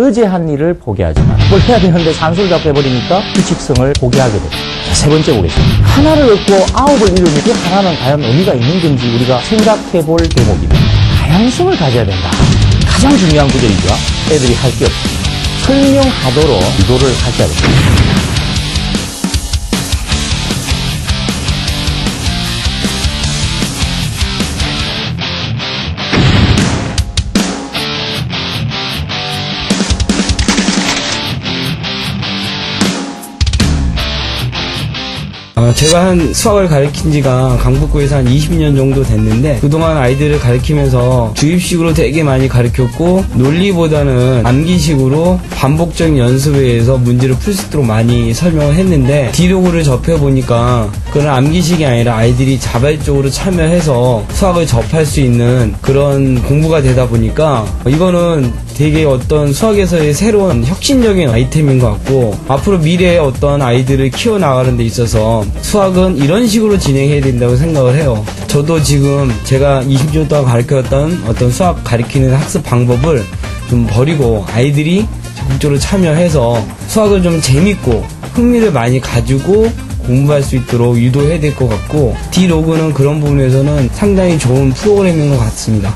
어제 한 일을 포기하지 마. 뭘 해야 되는데 산술 잡고 해버리니까 규칙성을 포기하게 돼. 자, 세 번째 보겠습니다. 하나를 얻고 아홉을 이루면 그 하나는 과연 의미가 있는 건지 우리가 생각해 볼 대목입니다. 다양성을 가져야 된다. 가장 중요한 구절이죠. 애들이 할 게 없습니다. 설명하도록 유도를 하셔야 됩니다. 어, 제가 한 수학을 가르친 지가 강북구에서 한 20년 정도 됐는데 그동안 아이들을 가르치면서 주입식으로 되게 많이 가르쳤고 논리보다는 암기식으로 반복적인 연습에 의해서 문제를 풀 수 있도록 많이 설명을 했는데 디로그를 접해보니까 그런 암기식이 아니라 아이들이 자발적으로 참여해서 수학을 접할 수 있는 그런 공부가 되다 보니까 이거는 되게 어떤 수학에서의 새로운 혁신적인 아이템인 것 같고 앞으로 미래에 어떤 아이들을 키워나가는 데 있어서 수학은 이런 식으로 진행해야 된다고 생각을 해요. 저도 지금 제가 20년 동안 가르쳤던 어떤 수학 가르치는 학습 방법을 좀 버리고 아이들이 적극적으로 참여해서 수학을 좀 재밌고 흥미를 많이 가지고 공부할 수 있도록 유도해야 될 것 같고 D로그는 그런 부분에서는 상당히 좋은 프로그램인 것 같습니다.